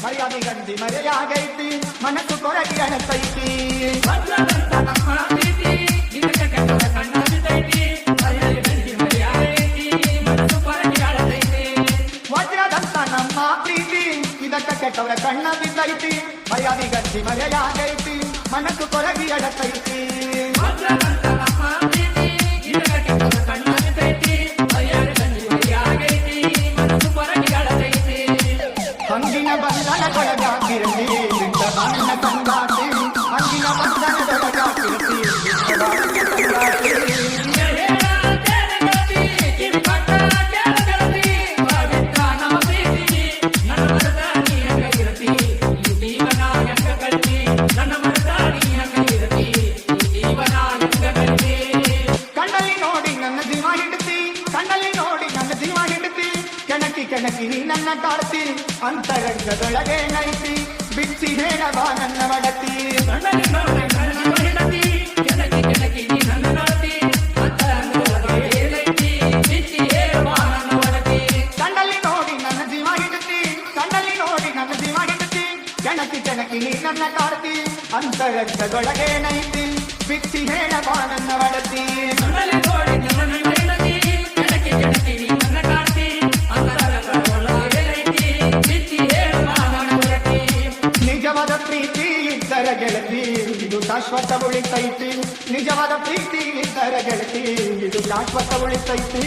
ಬಿದ್ದೈತಿ ಮರ್ಯಾದೆ ಗಂಜಿ ಮರೆಯಾಗೈತಿ ಮನಸ್ಸು ಕೊರಗಿ ಅಣಸೈತಿ ವಜ್ರದಂತ ನಮ್ಮ ಪ್ರೀತಿ, ಇದಕ್ಕೆ ಕೆಟ್ಟದ ಕಣ್ಣ ಬಿದ್ದೈತಿ, ಮರೆಯಲಿ ಬೆಂಕಿ ಮರೆಯಾಗೈತಿ, ಮನಸ್ಸು ಕೊರಗಿ ಅಳತೈತಿ. ವಜ್ರದಂತ ನಮ್ಮ ಪ್ರೀತಿ ಇದಕ್ಕ ಕೆಟ್ಟವರ ಕಣ್ಣ ಬಿದ್ದೈತಿ ಮರ್ಯಾದೆ ಗಂಜಿ ಮರೆಯಾಗೈತಿ ಮನಸ್ಸು ಕೊರಗಿ ಅಡಸೈತಿ ವಜ್ರದಂತ கொழகா பிறந்தே விட்ட வண்ண கண்டாட்டு அங்கில ಕೆಣಕಿ ನೀ ನನ್ನ ಕಾಡ್ತಿ ಅಂತರಂಗದೊಳಗೆ ನೈತಿ. ಬಿಚ್ಚಿ ಹೇಳಬಾ ನನ್ನ ಮಡತಿ. ಕಣ್ಣಲ್ಲಿ ನೋಡಿ ನನ್ನ ಜೀವ ಕಣ್ಣಲ್ಲಿ ನೋಡಿ ನನ್ನ ಜೀವ ಹಿಡಿತಿ. ಕೆಣಕಿ ಕೆಣಕಿ ನೀ ನನ್ನ ಕಾಡ್ತಿ ಅಂತರಂಗದೊಳಗೆ ನೈತಿ. ಬಿಚ್ಚಿ ಹೇಳಬಾ ನನ್ನ ಮಡತಿ. ನಿಜವಾದ ಗೆಳತಿ ಇದು ಶಾಶ್ವತ ಉಳಿತೈತಿ ನಿಜವಾದ ಪ್ರೀತಿ ಇದ್ದರ ಗೆಳತಿ ಇದು ಶಾಶ್ವತ ಉಳಿತೈತಿ